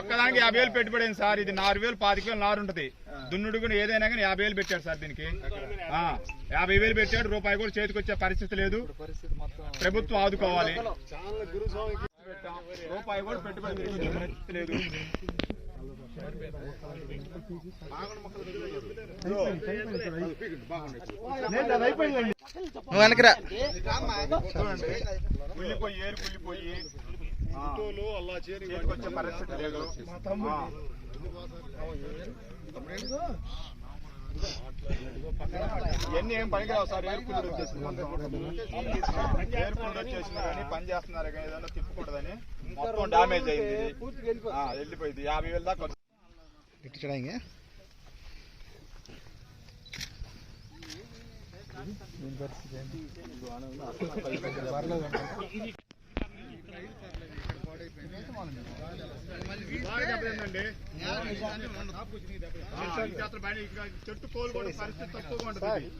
ఒక్కదానికి యాభై వేలు పెట్టుబడి అయింది సార్. ఇది నాలుగు వేలు పాతిక వేలు నారు ఉంటుంది. దున్నుడు కూడా ఏదైనా కానీ యాభై వేలు పెట్టాడు సార్ దీనికి. యాభై వేలు పెట్టాడు రూపాయి కూడా చేతికి వచ్చే పరిస్థితి లేదు. ప్రభుత్వం ఆదుకోవాలి. రూపాయి కూడా పెట్టుబడి లేదు నువ్వు వెనకరా కుళ్ళిపోయి ఏరు కుళ్ళిపోయి వచ్చే పరిస్థితి లేదు ఇవన్నీ ఏం పనికిరావు సార్ ఏర్పుడు వచ్చేసింది ఏర్పుడు వచ్చేసింది కానీ పని చేస్తున్నారు కానీ ఏదైనా తిప్పకూడదని మొత్తం డామేజ్ అయింది. వెళ్ళిపోయింది. యాభై వేలు దాకా ఖర్చు. చెట్టు కోలు కూడా పరిస్థితి తక్కువగా ఉంటుంది.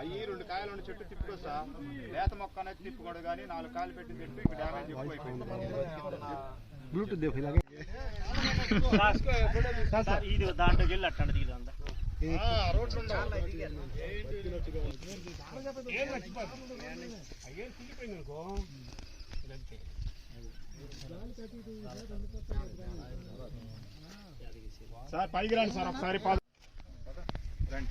అయ్యి రెండు కాయలు ఉన్న చెట్టు తిప్పుకోసా లేత మొక్క అనేది తిప్పుకోడు కానీ నాలుగు కాయలు పెట్టిన చెట్టు ఇక్కడ డ్యామేజ్ ఎక్కువ అయిపోయింది ఇది దాంట్లోకి వెళ్ళి అట్టండి సార్ పైకి రండి సార్ ఒకసారి పాద రండి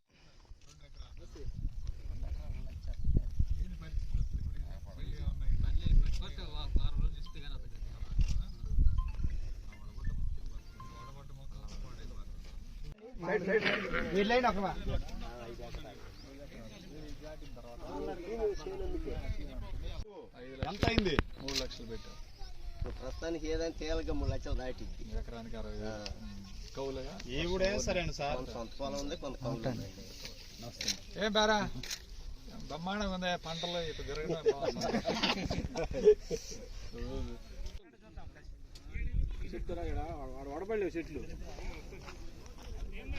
ఉంది బాబాయ్ ఎంత అయింది ప్రస్తుతానికి ఏదైనా తేలిక మూడు లక్షలు దాటింది. ఎకరానికి అరవై. కౌలుగా? ఈ కూడా సరే సార్. కొంత సొంత పొలం ఉంది కొంత కౌలు ఏం బేరా? బ్రహ్మాండంగా ఉంది పంటలు? ఇటు తిరగడం వడపల్లి చెట్లు.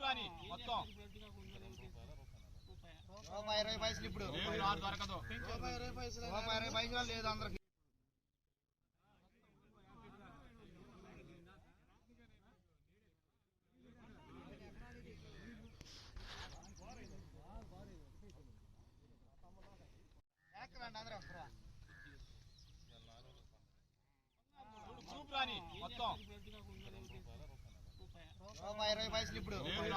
హబే మొత్తం. రూపాయి ఇరవై పైసలు ఇప్పుడు. లేదు ఆరు దొరకదు. రూపాయి ఇరవై పైసలు లేదు అందరికి. మొత్తం. రూపాయి ఇరవై పైసలు ఇప్పుడు. రూపాయి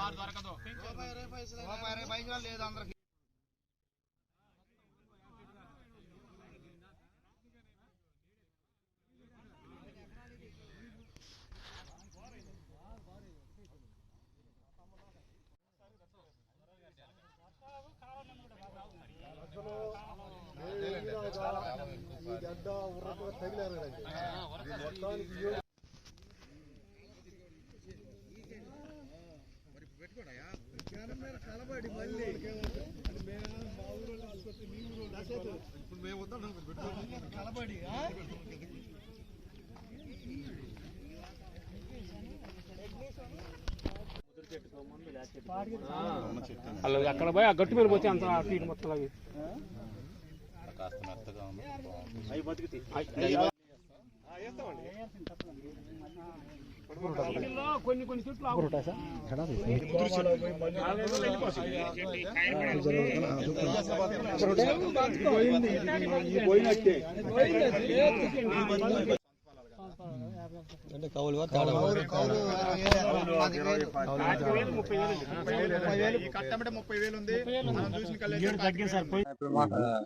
ఇరవై పైసలు లేదు అందరికి. ఆ గట్టు మీద పోతే అంత ఫీట్ మొత్తం అవి అవి ఆవు. పాతిక వేలు, ముప్పై వేలు ఉంది. ఈ కట్టబడి ముప్పై వేలు ఉంది మనం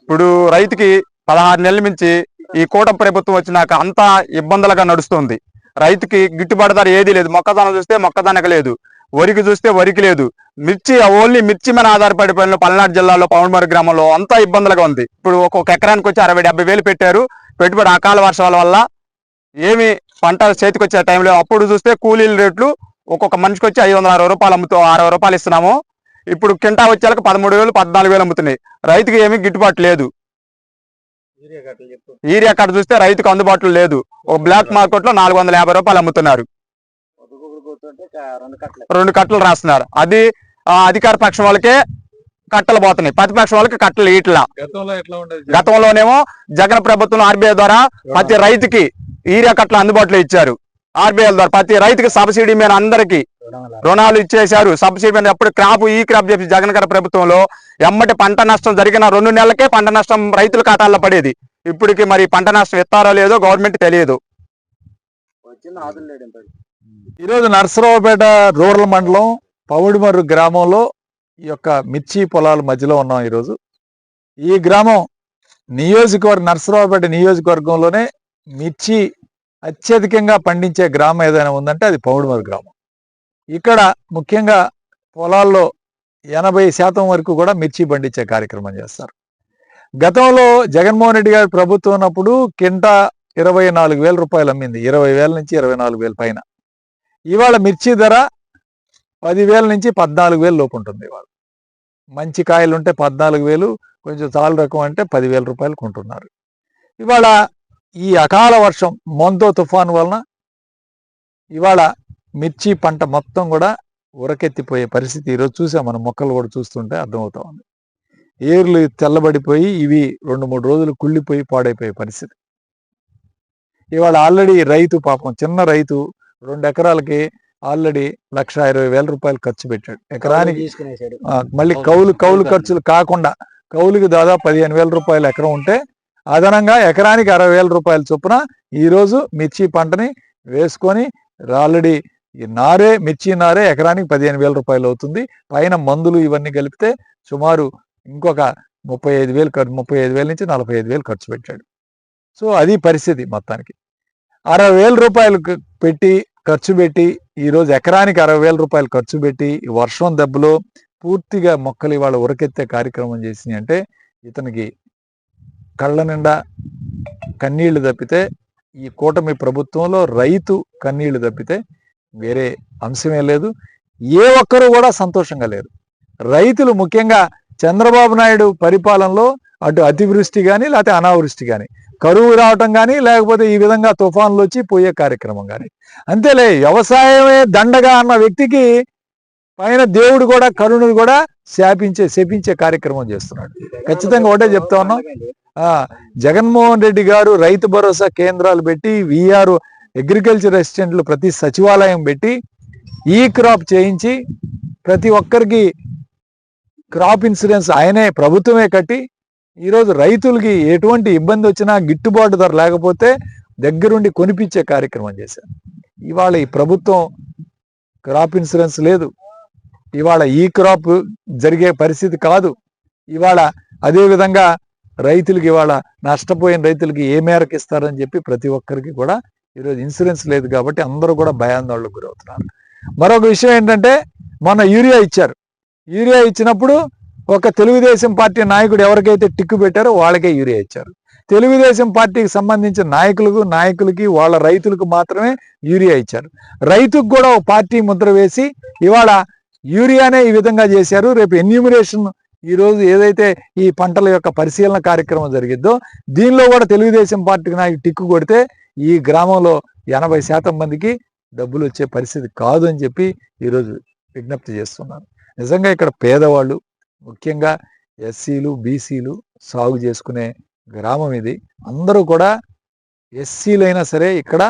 ఇప్పుడు రైతుకి పదహారు నెలల నుంచి ఈ కూట ప్రభుత్వం వచ్చినాక అంతా ఇబ్బందులుగా నడుస్తుంది. రైతుకి గిట్టుబాటు ధర ఏది లేదు. మొక్కజొన్న చూస్తే మొక్కజొన్నకు లేదు. వరికి చూస్తే వరికి లేదు. మిర్చి ఓన్లీ మిర్చి మీద ఆధారపడిపోయిన పల్నాడు జిల్లాలో పవన్మరి గ్రామంలో అంతా ఇబ్బందులుగా ఉంది. ఇప్పుడు ఒక్కొక్క ఎకరానికి వచ్చి అరవై డెబ్బై వేలు పెట్టారు. పెట్టుబడి అకాల వర్షాల వల్ల ఏమి పంట చేతికి వచ్చే టైంలో అప్పుడు చూస్తే కూలీల రేట్లు ఒక్కొక్క మనిషికి వచ్చి ఐదు వందల అరవై రూపాయలు అమ్ముతూ అరవై రూపాయలు ఇస్తున్నాము. ఇప్పుడు కింటా వచ్చేలకు పదమూడు వేలు పద్నాలుగు వేలు అమ్ముతున్నాయి. రైతుకి ఏమీ గిట్టుబాటు లేదు. యూరియా కట్ట చూస్తే రైతుకు అందుబాటులో లేదు. ఒక బ్లాక్ మార్కెట్లో నాలుగు వందల యాభై రూపాయలు అమ్ముతున్నారు. రెండు కట్టలు. రాస్తున్నారు. అది అధికార పక్షం వాళ్ళకే కట్టలు పోతున్నాయి. ప్రతిపక్షం వాళ్ళకి కట్టలు ఇట్లా. గతంలోనేమో జగన్ ప్రభుత్వం ఆర్బీఐ ద్వారా ప్రతి రైతుకి యూరియా కట్టలు అందుబాటులో ఇచ్చారు. ఆర్బీఐ ద్వారా ప్రతి రైతుకి సబ్సిడీ మీద అందరికి రుణాలు ఇచ్చేశారు. సబ్సిడీ మీద ఎప్పుడు క్రాప్ ఈ క్రాప్ చెప్పి జగన్ గారి ప్రభుత్వంలో ఎమ్మటి పంట నష్టం జరిగిన రెండు నెలలకే పంట నష్టం రైతుల ఖాతాల్లో పడేది. ఇప్పటికి మరి పంట నష్టం ఇస్తారో లేదో గవర్నమెంట్ తెలియదు. ఈరోజు నర్సరావుపేట రూరల్ మండలం పౌడిమర్రు గ్రామంలో ఈ యొక్క మిర్చి పొలాల మధ్యలో ఉన్నాం ఈరోజు. ఈ గ్రామం నియోజకవర్గ నర్సరావుపేట నియోజకవర్గంలోనే మిర్చి అత్యధికంగా పండించే గ్రామం ఏదైనా ఉందంటే అది పౌడిమర్రు గ్రామం. ఇక్కడ ముఖ్యంగా పొలాల్లో ఎనభై శాతం వరకు కూడా మిర్చి పండించే కార్యక్రమం చేస్తారు. గతంలో జగన్మోహన్ రెడ్డి గారి ప్రభుత్వం ఉన్నప్పుడు కింటా ఇరవై నాలుగు వేల రూపాయలు అమ్మింది. ఇరవై వేల నుంచి ఇరవై నాలుగు వేల పైన. ఇవాళ మిర్చి ధర పదివేల నుంచి పద్నాలుగు వేలు లోపు ఉంటుంది ఇవాళ. మంచి కాయలు ఉంటే పద్నాలుగు వేలు కొంచెం చాలు రకం అంటే పదివేల రూపాయలు కొంటున్నారు. ఇవాళ ఈ అకాల వర్షం మొంతో తుఫాను వలన ఇవాళ మిర్చి పంట మొత్తం కూడా ఉరకెత్తిపోయే పరిస్థితి ఈరోజు చూసాం మనం మొక్కలు కూడా చూస్తుంటే అర్థమవుతా ఉంది. ఏర్లు తెల్లబడిపోయి ఇవి రెండు మూడు రోజులు కుళ్ళిపోయి పాడైపోయే పరిస్థితి. ఇవాళ ఆల్రెడీ రైతు పాపం చిన్న రైతు రెండు ఎకరాలకి ఆల్రెడీ లక్ష ఇరవై వేల రూపాయలు ఖర్చు పెట్టాడు. ఎకరానికి మళ్ళీ కౌలు కౌలు ఖర్చులు కాకుండా కౌలుకి దాదాపు పదిహేను వేల రూపాయలు ఎకరం ఉంటే అదనంగా ఎకరానికి అరవై వేల రూపాయల చొప్పున ఈ రోజు మిర్చి పంటని వేసుకొని ఆల్రెడీ ఈ నారే మిర్చి నారే ఎకరానికి పదిహేను వేల రూపాయలు అవుతుంది. పైన మందులు ఇవన్నీ కలిపితే సుమారు ఇంకొక ముప్పై ఐదు వేలు ఖర్చు ముప్పై ఐదు వేల నుంచి నలభై ఐదు వేలు ఖర్చు పెట్టాడు. సో అది పరిస్థితి మొత్తానికి. అరవై వేల రూపాయలు పెట్టి ఖర్చు పెట్టి ఈరోజు ఎకరానికి అరవై వేల రూపాయలు ఖర్చు పెట్టి ఈ వర్షం దెబ్బలో పూర్తిగా మొక్కలు ఇవాళ ఉరకెత్తే కార్యక్రమం చేసింది అంటే ఇతనికి కళ్ళ నిండా కన్నీళ్ళు తప్పితే ఈ కూటమి ప్రభుత్వంలో రైతు కన్నీళ్ళు తప్పితే వేరే అంశమే లేదు. ఏ ఒక్కరూ కూడా సంతోషంగా లేరు. రైతులు ముఖ్యంగా చంద్రబాబు నాయుడు పరిపాలనలో అటు అతివృష్టి కానీ లేకపోతే అనావృష్టి కానీ కరువు రావటం కానీ లేకపోతే ఈ విధంగా తుఫాన్లు వచ్చి పోయే కార్యక్రమం కానీ అంతేలే వ్యవసాయమే దండగా అన్న వ్యక్తికి పైన దేవుడు కూడా కరుణుడు కూడా శాపించే శపించే కార్యక్రమం చేస్తున్నాడు. ఖచ్చితంగా ఒకటే చెప్తా ఉన్నాం. ఆ జగన్మోహన్ రెడ్డి గారు రైతు భరోసా కేంద్రాలు పెట్టి విఆర్ అగ్రికల్చర్ అసిస్టెంట్లు ప్రతి సచివాలయం పెట్టి ఈ క్రాప్ చేయించి ప్రతి ఒక్కరికి క్రాప్ ఇన్సూరెన్స్ ఆయనే ప్రభుత్వమే కట్టి ఈరోజు రైతులకి ఎటువంటి ఇబ్బంది వచ్చినా గిట్టుబాటు ధర లేకపోతే దగ్గరుండి కొనిపించే కార్యక్రమం చేశారు. ఇవాళ ఈ ప్రభుత్వం క్రాప్ ఇన్సూరెన్స్ లేదు. ఇవాళ ఈ క్రాప్ జరిగే పరిస్థితి కాదు. ఇవాళ అదేవిధంగా రైతులకి ఇవాళ నష్టపోయిన రైతులకి ఏ మేరకు ఇస్తారని చెప్పి ప్రతి ఒక్కరికి కూడా ఈరోజు ఇన్సూరెన్స్ లేదు కాబట్టి అందరూ కూడా భయాందోళనకు గురవుతున్నారు. మరొక విషయం ఏంటంటే మొన్న యూరియా ఇచ్చారు. యూరియా ఇచ్చినప్పుడు ఒక తెలుగుదేశం పార్టీ నాయకుడు ఎవరికైతే టిక్కు పెట్టారో వాళ్ళకే యూరియా ఇచ్చారు. తెలుగుదేశం పార్టీకి సంబంధించిన నాయకులకు నాయకులకి వాళ్ళ రైతులకు మాత్రమే యూరియా ఇచ్చారు. రైతుకు కూడా ఒక పార్టీ ముద్ర వేసి ఇవాళ యూరియానే ఈ విధంగా చేశారు. రేపు ఎన్యూమినేషన్ ఈ రోజు ఏదైతే ఈ పంటల యొక్క పరిశీలన కార్యక్రమం జరిగిద్దో దీనిలో కూడా తెలుగుదేశం పార్టీకి నాయకు టిక్కు కొడితే ఈ గ్రామంలో ఎనభై శాతం మందికి డబ్బులు వచ్చే పరిస్థితి కాదు అని చెప్పి ఈరోజు విజ్ఞప్తి చేస్తున్నాను నిజంగా ఇక్కడ పేదవాళ్ళు ముఖ్యంగా ఎస్సీలు బీసీలు సాగు చేసుకునే గ్రామం ఇది. అందరూ కూడా ఎస్సీలైనా సరే ఇక్కడ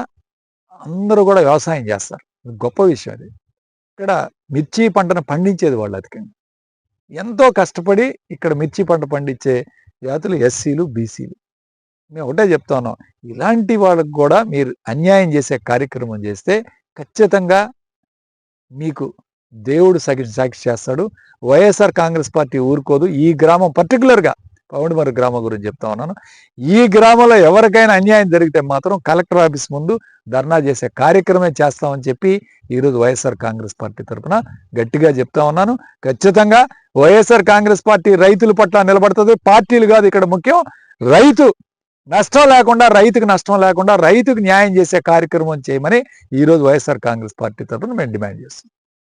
అందరూ కూడా వ్యవసాయం చేస్తారు. గొప్ప విషయం అది. ఇక్కడ మిర్చి పంటను పండించేది వాళ్ళు అధికంగా. ఎంతో కష్టపడి ఇక్కడ మిర్చి పంట పండించే జాతులు ఎస్సీలు బీసీలు. మేము ఒకటే చెప్తాను. ఇలాంటి వాళ్ళకు కూడా మీరు అన్యాయం చేసే కార్యక్రమం చేస్తే ఖచ్చితంగా మీకు దేవుడు సాక్షి సాక్షి చేస్తాడు. వైఎస్ఆర్ కాంగ్రెస్ పార్టీ ఊరుకోదు. ఈ గ్రామం పర్టికులర్గా పౌండిమరు గ్రామం గురించి చెప్తా ఉన్నాను. ఈ గ్రామంలో ఎవరికైనా అన్యాయం జరిగితే మాత్రం కలెక్టర్ ఆఫీస్ ముందు ధర్నా చేసే కార్యక్రమే చేస్తామని చెప్పి ఈరోజు వైఎస్ఆర్ కాంగ్రెస్ పార్టీ తరఫున గట్టిగా చెప్తా ఉన్నాను. ఖచ్చితంగా వైఎస్ఆర్ కాంగ్రెస్ పార్టీ రైతుల పట్ల నిలబడుతుంది. పార్టీలు కాదు ఇక్కడ ముఖ్యం. రైతు నష్టం లేకుండా రైతుకు నష్టం లేకుండా రైతుకు న్యాయం చేసే కార్యక్రమం చేయమని ఈరోజు వైఎస్ఆర్ కాంగ్రెస్ పార్టీ తరఫున మేము డిమాండ్ చేస్తున్నాం.